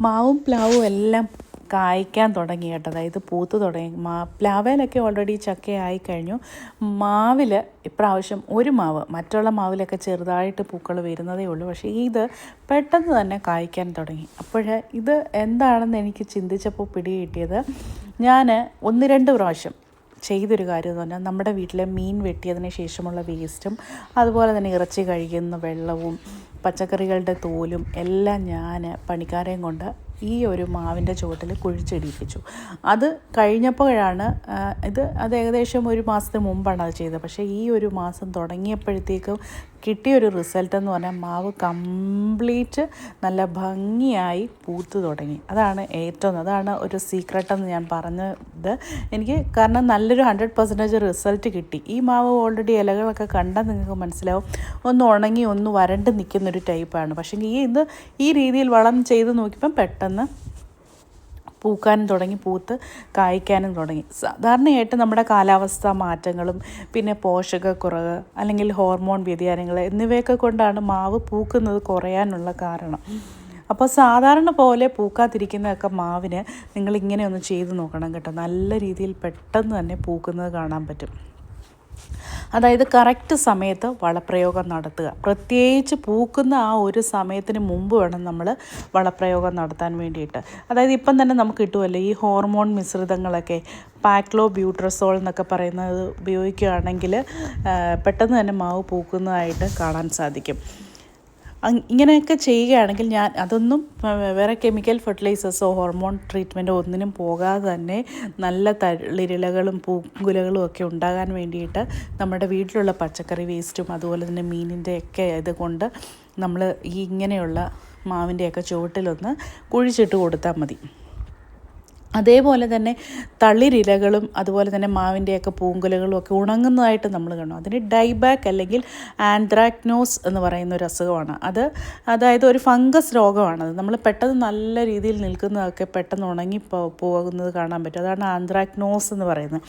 മാവും പ്ലാവും എല്ലാം കായ്ക്കാൻ തുടങ്ങി കേട്ടോ. അതായത് പൂത്ത് തുടങ്ങി. മാ പ്ലാവേലൊക്കെ ഓൾറെഡി ചക്കയായി കഴിഞ്ഞു. മാവിൽ ഇപ്രാവശ്യം ഒരു മാവ് മറ്റുള്ള മാവിലൊക്കെ ചെറുതായിട്ട് പൂക്കൾ വരുന്നതേ ഉള്ളൂ. പക്ഷേ ഇത് പെട്ടെന്ന് തന്നെ കായ്ക്കാൻ തുടങ്ങി. അപ്പോൾ ഇത് എന്താണെന്ന് എനിക്ക് ചിന്തിച്ചപ്പോൾ പിടി കിട്ടിയത് ഞാൻ ഒന്ന് രണ്ട് പ്രാവശ്യം ചെയ്തൊരു കാര്യം എന്ന് പറഞ്ഞാൽ നമ്മുടെ വീട്ടിലെ മീൻ വെട്ടിയതിന് ശേഷമുള്ള വേസ്റ്റും അതുപോലെ തന്നെ ഇറച്ചി കഴിക്കുന്ന വെള്ളവും പച്ചക്കറികളുടെ തോലും എല്ലാം ഞാൻ പണിക്കാരെയും കൊണ്ട് ഈ ഒരു മാവിന്റെ ചുവട്ടിൽ കുഴിച്ചെടിയിപ്പിച്ചു അത് കഴിഞ്ഞപ്പോഴാണ് ഇത് അത് ഏകദേശം ഒരു മാസത്തിന് മുമ്പാണ് അത് ചെയ്തത്. പക്ഷേ ഈ ഒരു മാസം തുടങ്ങിയപ്പോഴത്തേക്കും കിട്ടിയൊരു റിസൾട്ട് എന്ന് പറഞ്ഞാൽ മാവ് കംപ്ലീറ്റ് നല്ല ഭംഗിയായി പൂത്ത് തുടങ്ങി. അതാണ് ഏറ്റവും അതാണ് ഒരു സീക്രട്ട് എന്ന് ഞാൻ പറഞ്ഞത്. എനിക്ക് കാരണം നല്ലൊരു ഹൺഡ്രഡ് പെർസെന്റേജ് റിസൾട്ട് കിട്ടി. ഈ മാവ് ഓൾറെഡി ഇലകളൊക്കെ കണ്ടാൽ നിങ്ങൾക്ക് മനസ്സിലാവും. ഒന്ന് ഉണങ്ങി ഒന്ന് വരണ്ട് നിൽക്കുന്നൊരു ടൈപ്പാണ് പക്ഷേ ഈ ഇത് ഈ രീതിയിൽ വളം ചെയ്ത് നോക്കിയപ്പം പെട്ടെന്ന് പൂക്കാനും തുടങ്ങി പൂത്ത് കായ്ക്കാനും തുടങ്ങി. സാധാരണയായിട്ട് നമ്മുടെ കാലാവസ്ഥ മാറ്റങ്ങളും പിന്നെ പോഷകക്കുറവ് അല്ലെങ്കിൽ ഹോർമോൺ വ്യതിയാനങ്ങൾ എന്നിവയൊക്കെ കൊണ്ടാണ് മാവ് പൂക്കുന്നത് കുറയാനുള്ള കാരണം. അപ്പോൾ സാധാരണ പോലെ പൂക്കാതിരിക്കുന്നതൊക്കെ മാവിന് നിങ്ങൾ ഇങ്ങനെ ഒന്ന് ചെയ്ത് നോക്കണം കേട്ടോ. നല്ല രീതിയിൽ പെട്ടെന്ന് തന്നെ പൂക്കുന്നത് കാണാൻ പറ്റും. അതായത് കറക്റ്റ് സമയത്ത് വളപ്രയോഗം നടത്തുക. പ്രത്യേകിച്ച് പൂക്കുന്ന ആ ഒരു സമയത്തിന് മുമ്പ് വേണം നമ്മൾ വളപ്രയോഗം നടത്താൻ വേണ്ടിയിട്ട്. അതായത് ഇപ്പം തന്നെ നമുക്ക് കിട്ടുമല്ലോ ഈ ഹോർമോൺ മിശ്രിതങ്ങളൊക്കെ. പാക്ലോ ബ്യൂട്രസോൾ എന്നൊക്കെ പറയുന്നത് ഉപയോഗിക്കുകയാണെങ്കിൽ പെട്ടെന്ന് തന്നെ മാവ് പൂക്കുന്നതായിട്ട് കാണാൻ സാധിക്കും. ഇങ്ങനെയൊക്കെ ചെയ്യുകയാണെങ്കിൽ ഞാൻ അതൊന്നും വേറെ കെമിക്കൽ ഫെർട്ടിലൈസേഴ്സോ ഹോർമോൺ ട്രീറ്റ്മെന്റോ ഒന്നിനും പോകാതെ തന്നെ നല്ല തളിരിലകളും പൂങ്കുലകളും ഒക്കെ ഉണ്ടാകാൻ വേണ്ടിയിട്ട് നമ്മുടെ വീട്ടിലുള്ള പച്ചക്കറി വേസ്റ്റും അതുപോലെ തന്നെ മീനിന്റെ ഒക്കെ ഇതുകൊണ്ട് നമ്മൾ ഈ ഇങ്ങനെയുള്ള മാവിന്റെയൊക്കെ ചുവട്ടിലൊന്ന് കുഴിച്ചിട്ട് കൊടുത്താൽ മതി. അതേപോലെ തന്നെ തളിരിലകളും അതുപോലെ തന്നെ മാവിന്റെയൊക്കെ പൂങ്കുലകളും ഒക്കെ ഉണങ്ങുന്നതായിട്ട് നമ്മൾ കാണും. അതിന് ഡൈബാക്ക് അല്ലെങ്കിൽ ആന്ത്രാക്നോസ് എന്ന് പറയുന്ന ഒരു അസുഖമാണ്. അത് അതായത് ഒരു ഫംഗസ് രോഗമാണത് നമ്മൾ പെട്ടെന്ന് നല്ല രീതിയിൽ നിൽക്കുന്നതൊക്കെ പെട്ടെന്ന് ഉണങ്ങി പോകുന്നത് കാണാൻ പറ്റും. അതാണ് ആന്ത്രാക്നോസ് എന്ന് പറയുന്നത്.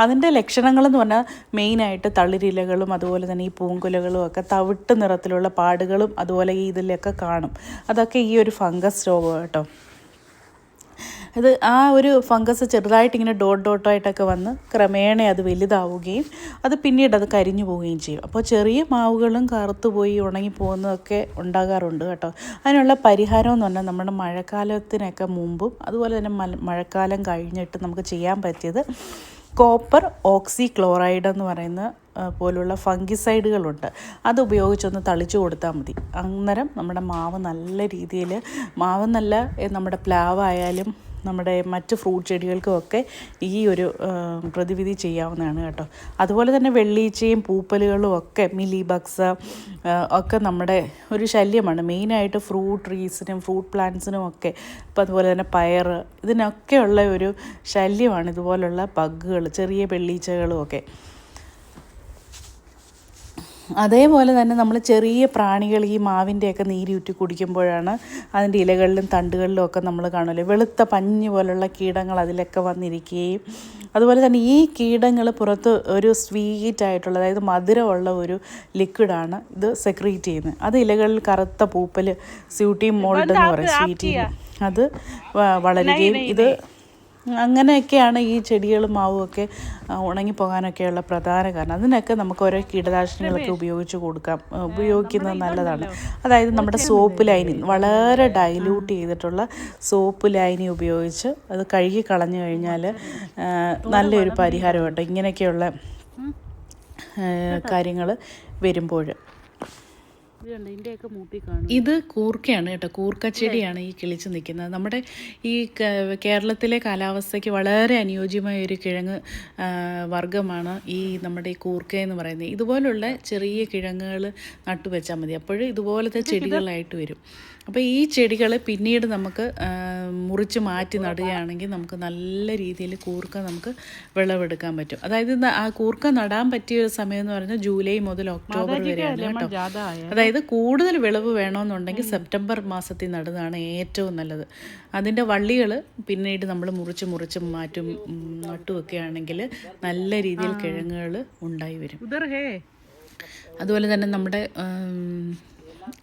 അതിന്റെ ലക്ഷണങ്ങളെന്ന് പറഞ്ഞാൽ മെയിനായിട്ട് തളിരിലകളും അതുപോലെ തന്നെ ഈ പൂങ്കുലകളും ഒക്കെ തവിട്ട് നിറത്തിലുള്ള പാടുകളും അതുപോലെ ഈ ഇതിലൊക്കെ കാണും. അതൊക്കെ ഈ ഒരു ഫംഗസ് രോഗം കേട്ടോ അത് ആ ഒരു ഫംഗസ് ചെറുതായിട്ട് ഇങ്ങനെ ഡോട്ട് ഡോട്ടായിട്ടൊക്കെ വന്ന് ക്രമേണ അത് വലുതാവുകയും അത് പിന്നീട് അത് കരിഞ്ഞു പോവുകയും ചെയ്യും. അപ്പോൾ ചെറിയ മാവുകളും കറുത്തു പോയി ഉണങ്ങി പോകുന്നതൊക്കെ ഉണ്ടാകാറുണ്ട് കേട്ടോ. അതിനുള്ള പരിഹാരം എന്ന് പറഞ്ഞാൽ നമ്മുടെ മഴക്കാലത്തിനൊക്കെ മുമ്പും അതുപോലെ തന്നെ മഴക്കാലം കഴിഞ്ഞിട്ട് നമുക്ക് ചെയ്യാൻ പറ്റിയത് കോപ്പർ ഓക്സി ക്ലോറൈഡ് എന്ന് പറയുന്ന പോലുള്ള ഫംഗിസൈഡുകളുണ്ട്. അത് ഉപയോഗിച്ചൊന്ന് തളിച്ചു കൊടുത്താൽ മതി. അന്നേരം നമ്മുടെ മാവ് നല്ല രീതിയിൽ മാവ് നല്ല നമ്മുടെ നമ്മുടെ പ്ലാവായാലും നമ്മുടെ മറ്റ് ഫ്രൂട്ട് ചെടികൾക്കും ഒക്കെ ഈ ഒരു പ്രതിവിധി ചെയ്യാവുന്നതാണ് കേട്ടോ. അതുപോലെ തന്നെ വെള്ളീച്ചയും പൂപ്പലുകളും ഒക്കെ മിലി ബഗ്സ് ഒക്കെ നമ്മുടെ ഒരു ശല്യമാണ്. മെയിനായിട്ട് ഫ്രൂട്ട് ട്രീസിനും ഫ്രൂട്ട് പ്ലാന്റ്സിനും ഒക്കെ ഇപ്പം അതുപോലെ തന്നെ പയർ ഇതിനൊക്കെയുള്ള ഒരു ശല്യമാണ് ഇതുപോലുള്ള പഗ്ഗുകൾ ചെറിയ വെള്ളീച്ചകളും ഒക്കെ. അതേപോലെ തന്നെ നമ്മൾ ചെറിയ പ്രാണികൾ ഈ മാവിന്റെയൊക്കെ നീരൂറ്റി കുടിക്കുമ്പോഴാണ് അതിന്റെ ഇലകളിലും തണ്ടുകളിലും ഒക്കെ നമ്മൾ കാണുമല്ലോ. വെളുത്ത പഞ്ഞ് പോലുള്ള കീടങ്ങൾ അതിലൊക്കെ വന്നിരിക്കുകയും അതുപോലെ തന്നെ ഈ കീടങ്ങൾ പുറത്ത് ഒരു സ്വീറ്റ് ആയിട്ടുള്ള അതായത് മധുരമുള്ള ഒരു ലിക്വിഡാണ് ഇത് സെക്രീറ്റ് ചെയ്യുന്നത്. അത് ഇലകളിൽ കറുത്ത പൂപ്പൽ സ്യൂട്ടി മോൾഡ് എന്ന് പറയും സ്വീറ്റ് അത് വളരുകയും ഇത് അങ്ങനെയൊക്കെയാണ് ഈ ചെടികളും മാവും ഒക്കെ ആ, ഉണങ്ങിപ്പോകാനൊക്കെയുള്ള പ്രധാന കാരണം. അതിനൊക്കെ നമുക്ക് ഓരോ കീടനാശിനികളൊക്കെ ഉപയോഗിച്ച് കൊടുക്കാം. ഉപയോഗിക്കുന്നത് നല്ലതാണ്. അതായത് നമ്മുടെ സോപ്പ് ലൈനി വളരെ ഡൈല്യൂട്ട് ചെയ്തിട്ടുള്ള സോപ്പ് ലൈനി ഉപയോഗിച്ച് അത് കഴുകി കളഞ്ഞു കഴിഞ്ഞാൽ നല്ലൊരു പരിഹാരം കേട്ടോ ഇങ്ങനെയൊക്കെയുള്ള കാര്യങ്ങൾ വരുമ്പോൾ ഇത് കൂർക്കയാണ് കേട്ടോ കൂർക്ക ചെടിയാണ് ഈ കിളിച്ച് നിൽക്കുന്നത്. നമ്മുടെ ഈ കേരളത്തിലെ കാലാവസ്ഥയ്ക്ക് വളരെ അനുയോജ്യമായ ഒരു കിഴങ്ങ് വർഗമാണ് വർഗമാണ് ഈ നമ്മുടെ ഈ കൂർക്ക എന്ന് പറയുന്നത്. ഇതുപോലുള്ള ചെറിയ കിഴങ്ങുകൾ നട്ടുവെച്ചാൽ മതി. അപ്പോൾ ഇതുപോലത്തെ ചെടികളായിട്ട് വരും. അപ്പോൾ ഈ ചെടികൾ പിന്നീട് നമുക്ക് മുറിച്ച് മാറ്റി നടുകയാണെങ്കിൽ നമുക്ക് നല്ല രീതിയിൽ കൂർക്ക നമുക്ക് വിളവെടുക്കാൻ പറ്റും. അതായത് ആ കൂർക്ക നടാൻ പറ്റിയ ഒരു സമയം എന്ന് പറഞ്ഞാൽ ജൂലൈ മുതൽ ഒക്ടോബർ വരെയാണ് കേട്ടോ. അതായത് കൂടുതൽ വിളവ് വേണമെന്നുണ്ടെങ്കിൽ സെപ്റ്റംബർ മാസത്തിൽ നടുന്നതാണ് ഏറ്റവും നല്ലത്. അതിന്റെ വള്ളികൾ പിന്നീട് നമ്മൾ മുറിച്ച് മുറിച്ച് മാറ്റും നട്ടുവെക്കുകയാണെങ്കിൽ നല്ല രീതിയിൽ കിഴങ്ങുകൾ ഉണ്ടായി വരും. അതുപോലെ തന്നെ നമ്മുടെ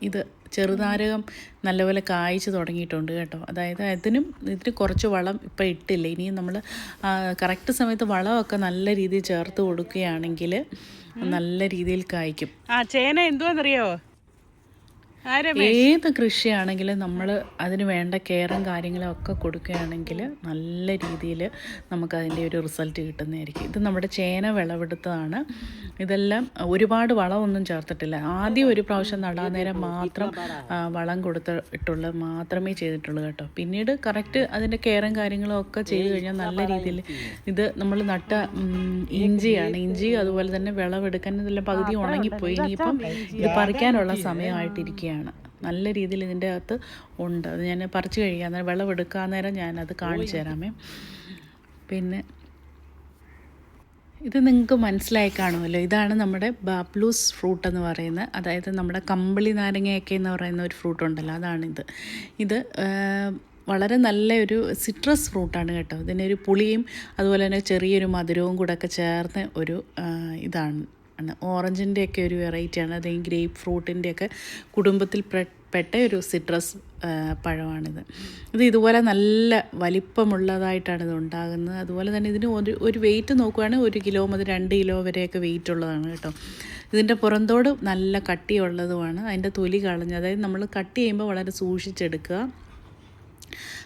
ഇത് ചെറുനാരകം നല്ലപോലെ കായ്ച്ച് തുടങ്ങിയിട്ടുണ്ട് കേട്ടോ. അതായത് അതിനും ഇതിന് കുറച്ച് വളം ഇപ്പം ഇട്ടില്ല. ഇനിയും നമ്മൾ കറക്റ്റ് സമയത്ത് വളമൊക്കെ നല്ല രീതിയിൽ ചേർത്ത് കൊടുക്കുകയാണെങ്കിൽ നല്ല രീതിയിൽ കായ്ക്കും. ആ ചേന എന്തുവാന്നറിയോ ഏത് കൃഷിയാണെങ്കിലും നമ്മൾ അതിന് വേണ്ട കെയറും കാര്യങ്ങളും ഒക്കെ കൊടുക്കുകയാണെങ്കിൽ നല്ല രീതിയിൽ നമുക്ക് അതിന്റെ ഒരു റിസൾട്ട് കിട്ടുന്നതായിരിക്കും. ഇത് നമ്മുടെ ചേന വിളവെടുത്തതാണ്. ഇതെല്ലാം ഒരുപാട് വളമൊന്നും ചേർത്തിട്ടില്ല. ആദ്യം ഒരു പ്രാവശ്യം നടാൻ നേരം മാത്രം വളം കൊടുത്തിട്ടുള്ളത് മാത്രമേ ചെയ്തിട്ടുള്ളൂ കേട്ടോ. പിന്നീട് കറക്റ്റ് അതിന്റെ കെയറും കാര്യങ്ങളും ഒക്കെ ചെയ്ത് കഴിഞ്ഞാൽ നല്ല രീതിയിൽ ഇത് നമ്മൾ നട്ട ഇഞ്ചിയാണ്. ഇഞ്ചി അതുപോലെ തന്നെ വിളവെടുക്കാൻ ഇതെല്ലാം പകുതി ഉണങ്ങിപ്പോയി. ഇനിയിപ്പം ഇത് പറിക്കാനുള്ള സമയമായിട്ടിരിക്കുകയാണ്. നല്ല രീതിയിൽ ഇതിന്റെ അകത്ത് ഉണ്ട്. അത് ഞാൻ പറിച്ച് കഴിയാൻ നേരം വിളവെടുക്കാൻ നേരം ഞാനത് കാണിച്ചു തരാമേ. പിന്നെ ഇത് നിങ്ങൾക്ക് മനസ്സിലായി കാണുമല്ലോ. ഇതാണ് നമ്മുടെ ബാബ്ലൂസ് ഫ്രൂട്ട് എന്ന് പറയുന്നത് അതായത് നമ്മുടെ കമ്പിളി നാരങ്ങയൊക്കെ എന്ന് പറയുന്ന ഒരു ഫ്രൂട്ട് ഉണ്ടല്ലോ. അതാണിത്. ഇത് വളരെ നല്ല ഒരു സിട്രസ് ഫ്രൂട്ടാണ് കേട്ടോ. ഇതിനൊരു പുളിയും അതുപോലെ തന്നെ ചെറിയൊരു മധുരവും കൂടെ ഒക്കെ ചേർന്ന് ഒരു ഇതാണ്. ആണ്. ഓറഞ്ചിന്റെയൊക്കെ ഒരു വെറൈറ്റിയാണ് അതേ ഗ്രേപ്പ് ഫ്രൂട്ടിന്റെയൊക്കെ കുടുംബത്തിൽ പെട്ട ഒരു സിട്രസ് പഴമാണിത്. ഇത് ഇതുപോലെ നല്ല വലിപ്പമുള്ളതായിട്ടാണ് ഇത് ഉണ്ടാകുന്നത്. അതുപോലെ തന്നെ ഇതിന് ഒരു ഒരു വെയിറ്റ് നോക്കുകയാണെങ്കിൽ ഒരു കിലോ മുതൽ രണ്ട് കിലോ വരെയൊക്കെ വെയിറ്റ് ഉള്ളതാണ് കേട്ടോ. ഇതിന്റെ പുറന്തോട് നല്ല കട്ടിയുള്ളതുമാണ്. അതിന്റെ തൊലി കളഞ്ഞ് അതായത് നമ്മൾ കട്ട് ചെയ്യുമ്പോൾ വളരെ സൂക്ഷിച്ചെടുക്കുക.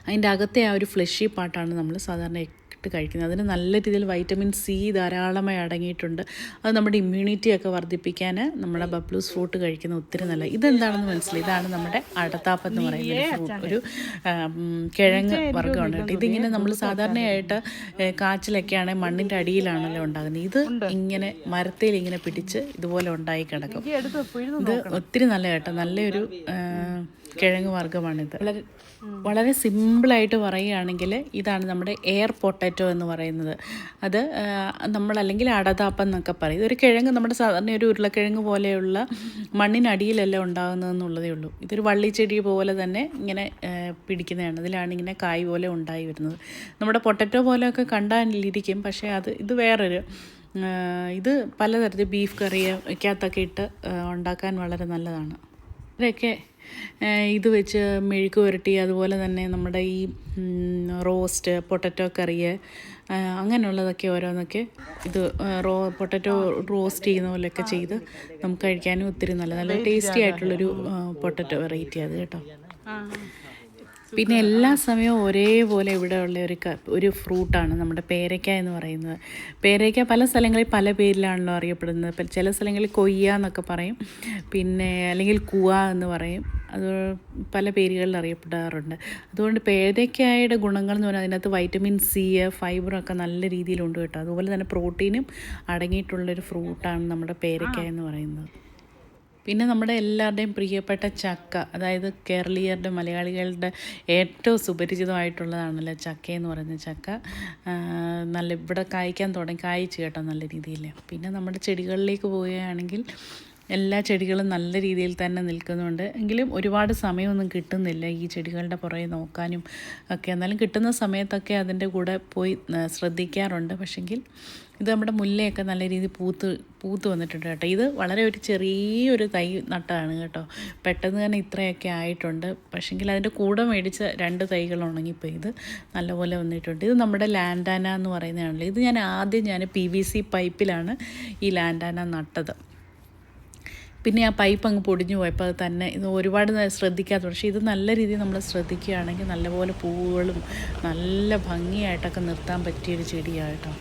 അതിന്റെ അകത്തെ ആ ഒരു ഫ്ലഷി പാട്ടാണ് നമ്മൾ സാധാരണ ഇട്ട് കഴിക്കുന്നത്. അതിന് നല്ല രീതിയിൽ വൈറ്റമിൻ സി ധാരാളമായി അടങ്ങിയിട്ടുണ്ട്. അത് നമ്മുടെ ഇമ്മ്യൂണിറ്റിയൊക്കെ വർദ്ധിപ്പിക്കാൻ നമ്മുടെ ബബ്ലൂസ് ഫ്രൂട്ട് കഴിക്കുന്നത് ഒത്തിരി നല്ല ഇതെന്താണെന്ന് മനസ്സിലായി? ഇതാണ് നമ്മുടെ അടത്താപ്പ് എന്ന് പറയുന്ന ഒരു കിഴങ്ങ് വർഗമാണ്. കേട്ടോ ഇതിങ്ങനെ നമ്മൾ സാധാരണയായിട്ട് കാച്ചിലൊക്കെയാണ് മണ്ണിന്റെ അടിയിലാണല്ലോ ഉണ്ടാകുന്നത്. ഇത് ഇങ്ങനെ മരത്തിൽ ഇങ്ങനെ പിടിച്ച് ഇതുപോലെ ഉണ്ടായി കിടക്കും. ഇത് ഒത്തിരി നല്ല കേട്ടോ. നല്ലൊരു കിഴങ്ങ് വർഗമാണിത്. വളരെ വളരെ സിമ്പിളായിട്ട് പറയുകയാണെങ്കിൽ ഇതാണ് നമ്മുടെ എയർ പൊട്ടാറ്റോ എന്ന് പറയുന്നത്. അത് അല്ലെങ്കിൽ അടതാപ്പം എന്നൊക്കെ പറയും. ഇതൊരു കിഴങ്ങ് നമ്മുടെ സാധാരണ ഒരു ഉരുളക്കിഴങ്ങ് പോലെയുള്ള മണ്ണിനടിയിലല്ല ഉണ്ടാകുന്നതെന്നുള്ളതേ ഉള്ളൂ. ഇതൊരു വള്ളിച്ചെടി പോലെ തന്നെ ഇങ്ങനെ പിടിക്കുന്നതാണ്. ഇതിലാണ് ഇങ്ങനെ കായ് പോലെ ഉണ്ടായി വരുന്നത്. നമ്മുടെ പൊട്ടറ്റോ പോലെയൊക്കെ കണ്ടാലിരിക്കും പക്ഷേ അത് ഇത് വേറൊരു ഇത് പലതരത്തിൽ ബീഫ് കറിയൊക്കകത്തൊക്കെ ഇട്ട് ഉണ്ടാക്കാൻ വളരെ നല്ലതാണ്. ഇതൊക്കെ ഇത് വെച്ച് മെഴുക്ക് പുരട്ടി അതുപോലെ തന്നെ നമ്മുടെ ഈ റോസ്റ്റ് പൊട്ടറ്റോ കറി അങ്ങനെയുള്ളതൊക്കെ ഓരോന്നൊക്കെ ഇത് റോ പൊട്ടറ്റോ റോസ്റ്റ് ചെയ്യുന്ന പോലെയൊക്കെ ചെയ്ത് നമുക്ക് കഴിക്കാനും ഒത്തിരി നല്ല നല്ല ടേസ്റ്റി ആയിട്ടുള്ളൊരു പൊട്ടറ്റോ വെറൈറ്റി അത് കേട്ടോ. പിന്നെ എല്ലാ സമയവും ഒരേപോലെ ഇവിടെ ഉള്ള ഒരു ഒരു ഫ്രൂട്ടാണ് നമ്മുടെ പേരയ്ക്ക എന്ന് പറയുന്നത്. പേരയ്ക്ക പല സ്ഥലങ്ങളിൽ പല പേരിലാണല്ലോ അറിയപ്പെടുന്നത്. ചില സ്ഥലങ്ങളിൽ കൊയ്യ എന്നൊക്കെ പറയും. പിന്നെ അല്ലെങ്കിൽ കുവ എന്ന് പറയും. അത് പല പേരുകളിൽ അറിയപ്പെടാറുണ്ട്. അതുകൊണ്ട് പേരയ്ക്കായുടെ ഗുണങ്ങൾ എന്ന് പറഞ്ഞാൽ അതിനകത്ത് വൈറ്റമിൻ സി ഫൈബറൊക്കെ നല്ല രീതിയിലുണ്ട് കേട്ടോ. അതുപോലെ തന്നെ പ്രോട്ടീനും അടങ്ങിയിട്ടുള്ളൊരു ഫ്രൂട്ടാണ് നമ്മുടെ പേരയ്ക്ക എന്ന് പറയുന്നത്. പിന്നെ നമ്മുടെ എല്ലാവരുടെയും പ്രിയപ്പെട്ട ചക്ക അതായത് കേരളീയരുടെ മലയാളികളുടെ ഏറ്റവും സുപരിചിതമായിട്ടുള്ളതാണല്ലോ ചക്ക എന്ന് പറയുന്ന ചക്ക. നല്ല ഇവിടെ കായ്ക്കാൻ തുടങ്ങി കായ്ച്ചു കേട്ടോ നല്ല രീതിയിൽ. പിന്നെ നമ്മുടെ ചെടികളിലേക്ക് പോവുകയാണെങ്കിൽ എല്ലാ ചെടികളും നല്ല രീതിയിൽ തന്നെ നിൽക്കുന്നുണ്ട്. എങ്കിലും ഒരുപാട് സമയമൊന്നും കിട്ടുന്നില്ല ഈ ചെടികളുടെ പുറകെ നോക്കാനും ഒക്കെ. എന്നാലും കിട്ടുന്ന സമയത്തൊക്കെ അതിന്റെ കൂടെ പോയി ശ്രദ്ധിക്കാറുണ്ട്. പക്ഷെങ്കിൽ ഇത് നമ്മുടെ മുല്ലയൊക്കെ നല്ല രീതിയിൽ പൂത്ത് പൂത്ത് വന്നിട്ടുണ്ട് കേട്ടോ. ഇത് വളരെ ഒരു ചെറിയൊരു തൈ നട്ടതാണ് കേട്ടോ. പെട്ടെന്ന് തന്നെ ഇത്രയൊക്കെ ആയിട്ടുണ്ട്. പക്ഷെങ്കിൽ അതിന്റെ കൂടെ മേടിച്ച രണ്ട് തൈകൾ ഉണങ്ങിപ്പോയി. ഇത് നല്ലപോലെ വന്നിട്ടുണ്ട്. ഇത് നമ്മുടെ ലാൻഡാന എന്ന് പറയുന്നതാണല്ലോ. ഇത് ഞാൻ ആദ്യം ഞാൻ പി വി സി പൈപ്പിലാണ് ഈ ലാൻഡാന നട്ടത്. പിന്നെ ആ പൈപ്പ് അങ്ങ് പൊടിഞ്ഞു പോയപ്പോൾ അത് തന്നെ ഇത് ഒരുപാട് ശ്രദ്ധിക്കാത്ത പക്ഷേ ഇത് നല്ല രീതിയിൽ നമ്മൾ ശ്രദ്ധിക്കുകയാണെങ്കിൽ നല്ലപോലെ പൂവുകളും നല്ല ഭംഗിയായിട്ടൊക്കെ നിർത്താൻ പറ്റിയൊരു ചെടിയായിട്ടോ.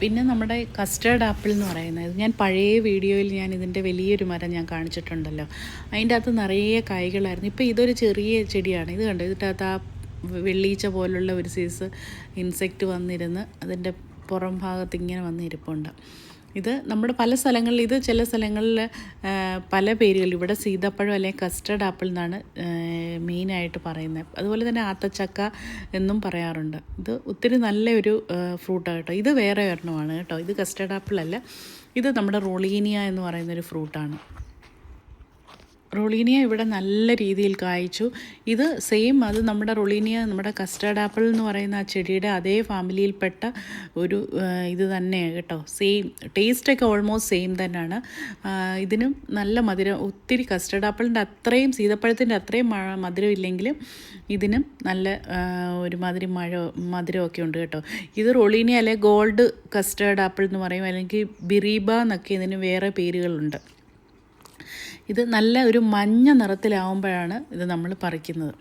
പിന്നെ നമ്മുടെ കസ്റ്റേർഡ് ആപ്പിൾ എന്ന് പറയുന്നത് ഞാൻ പഴയ വീഡിയോയിൽ ഞാൻ ഇതിന്റെ വലിയൊരു മരം ഞാൻ കാണിച്ചിട്ടുണ്ടല്ലോ. അതിന്റെ അകത്ത് നിറയെ കായ്കളായിരുന്നു. ഇപ്പോൾ ഇതൊരു ചെറിയ ചെടിയാണ്. ഇത് കണ്ടോ? ഇതിന്റെ അകത്ത് ആ വെള്ളീച്ച പോലുള്ള ഒരു സൈസ് ഇൻസെക്റ്റ് വന്നിരുന്ന് അതിന്റെ പുറം ഭാഗത്ത് ഇങ്ങനെ വന്ന് ഇരിപ്പുണ്ട് ഇത് നമ്മുടെ പല സ്ഥലങ്ങളിൽ ഇത് ചില സ്ഥലങ്ങളിൽ പല പേരുകളിൽ ഇവിടെ സീതപ്പഴം അല്ലെങ്കിൽ കസ്റ്റർഡ് ആപ്പിൾ എന്നാണ് മെയിനായിട്ട് പറയുന്നത്. അതുപോലെ തന്നെ ആത്തച്ചക്ക എന്നും പറയാറുണ്ട്. ഇത് ഒത്തിരി നല്ലൊരു ഫ്രൂട്ടാണ് കേട്ടോ. ഇത് വേറെ ഒരെണ്ണമാണ് കേട്ടോ. ഇത് കസ്റ്റർഡ് ആപ്പിൾ അല്ല. ഇത് നമ്മുടെ റോളീനിയ എന്ന് പറയുന്നൊരു ഫ്രൂട്ടാണ് റൊളീനിയ ഇവിടെ നല്ല രീതിയിൽ കായ്ച്ചു. ഇത് സെയിം അത് നമ്മുടെ റൊളീനിയ നമ്മുടെ കസ്റ്റേർഡ് ആപ്പിൾ എന്ന് പറയുന്ന ആ ചെടിയുടെ അതേ ഫാമിലിയിൽപ്പെട്ട ഒരു ഇത് തന്നെയാണ് കേട്ടോ. സെയിം ടേസ്റ്റൊക്കെ ഓൾമോസ്റ്റ് സെയിം തന്നെയാണ്. ഇതിനും നല്ല മധുരം. ഒത്തിരി കസ്റ്റേർഡ് ആപ്പിളിന്റെ അത്രയും സീതപ്പഴത്തിന്റെ അത്രയും മഴ മധുരം ഇല്ലെങ്കിലും ഇതിനും നല്ല ഒരു ഒരുമാതിരി മഴ മധുരമൊക്കെ ഉണ്ട് കേട്ടോ. ഇത് റൊളീനിയ അല്ലെ ഗോൾഡ് കസ്റ്റേർഡ് ആപ്പിൾ എന്ന് പറയും. അല്ലെങ്കിൽ ബിറീബ എന്നൊക്കെ ഇതിന് വേറെ പേരുകളുണ്ട്. ഇത് നല്ല ഒരു മഞ്ഞ നിറത്തിലാവുമ്പോഴാണ് ഇത് നമ്മൾ പറിക്കുന്നത്.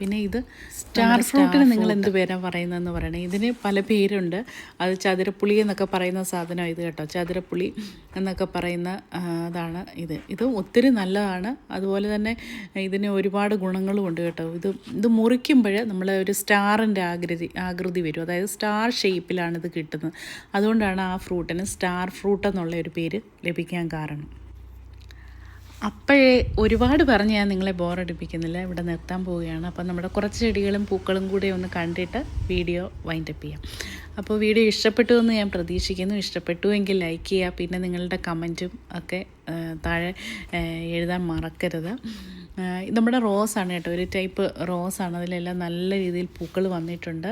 പിന്നെ ഇത് സ്റ്റാർ ഫ്രൂട്ടിന് നിങ്ങൾ എന്ത് പേരാണ് പറയുന്നതെന്ന് പറയണേ. ഇതിന് പല പേരുണ്ട്. അത് ചതുരപ്പുളി എന്നൊക്കെ പറയുന്ന സാധനമാണ് ഇത് കേട്ടോ. ചതുരപ്പുളി എന്നൊക്കെ പറയുന്ന അതാണ് ഇത്. ഇത് ഒത്തിരി നല്ലതാണ്. അതുപോലെ തന്നെ ഇതിന് ഒരുപാട് ഗുണങ്ങളും ഉണ്ട് കേട്ടോ. ഇത് ഇത് മുറിക്കുമ്പോൾ നമ്മൾ ഒരു സ്റ്റാറിന്റെ ആകൃതി ആകൃതി വരും. അതായത് സ്റ്റാർ ഷേപ്പിലാണ് ഇത് കിട്ടുന്നത്. അതുകൊണ്ടാണ് ആ ഫ്രൂട്ടിന് സ്റ്റാർ ഫ്രൂട്ട് എന്നുള്ള ഒരു പേര് ലഭിക്കാൻ കാരണം. അപ്പോഴേ ഒരുപാട് പറഞ്ഞ് ഞാൻ നിങ്ങളെ ബോറടിപ്പിക്കുന്നില്ല. ഇവിടെ നിർത്താൻ പോവുകയാണ്. അപ്പം നമ്മുടെ കുറച്ച് ചെടികളും പൂക്കളും കൂടെ ഒന്ന് കണ്ടിട്ട് വീഡിയോ വൈൻഡപ്പ് ചെയ്യാം. അപ്പോൾ വീഡിയോ ഇഷ്ടപ്പെട്ടു എന്ന് ഞാൻ പ്രതീക്ഷിക്കുന്നു. ഇഷ്ടപ്പെട്ടു എങ്കിൽ ലൈക്ക് ചെയ്യുക. പിന്നെ നിങ്ങളുടെ കമന്റും ഒക്കെ താഴെ എഴുതാൻ മറക്കരുത്. നമ്മുടെ റോസാണ് കേട്ടോ. ഒരു ടൈപ്പ് റോസാണ് അതിലെല്ലാം നല്ല രീതിയിൽ പൂക്കൾ വന്നിട്ടുണ്ട്.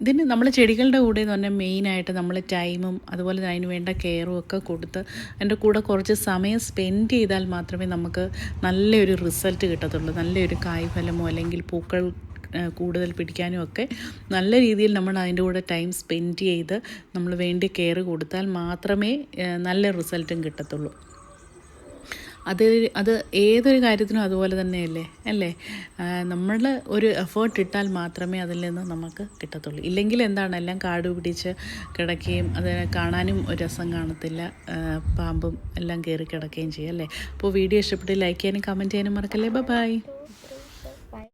ഇതിന് നമ്മൾ ചെടികളുടെ കൂടെ എന്ന് പറഞ്ഞാൽ മെയിനായിട്ട് നമ്മൾ ടൈമും അതുപോലെ തന്നെ അതിന് വേണ്ട കെയറും ഒക്കെ കൊടുത്ത് അതിന്റെ കൂടെ കുറച്ച് സമയം സ്പെൻഡ് ചെയ്താൽ മാത്രമേ നമുക്ക് നല്ലൊരു റിസൾട്ട് കിട്ടത്തുള്ളൂ. നല്ലൊരു കായ്ഫലമോ അല്ലെങ്കിൽ പൂക്കൾ കൂടുതൽ പിടിക്കാനും ഒക്കെ നല്ല രീതിയിൽ നമ്മൾ അതിന്റെ കൂടെ ടൈം സ്പെൻഡ് ചെയ്ത് നമ്മൾ വേണ്ടി കെയർ കൊടുത്താൽ മാത്രമേ നല്ല റിസൾട്ടും കിട്ടത്തുള്ളൂ. അത് അത് ഏതൊരു കാര്യത്തിനും അതുപോലെ തന്നെയല്ലേ? അല്ലേ? നമ്മൾ ഒരു എഫേർട്ട് ഇട്ടാൽ മാത്രമേ അതിൽ നിന്ന് നമുക്ക് കിട്ടത്തുള്ളൂ. ഇല്ലെങ്കിൽ എന്താണ്? എല്ലാം കാട് പിടിച്ച് കിടക്കുകയും അത് കാണാനും ഒരു രസം കാണത്തില്ല. പാമ്പും എല്ലാം കയറി കിടക്കുകയും ചെയ്യും അല്ലേ? അപ്പോൾ വീഡിയോ ഇഷ്ടപ്പെട്ട് ലൈക്ക് ചെയ്യാനും കമന്റ് ചെയ്യാനും മറക്കല്ലേ. ബൈ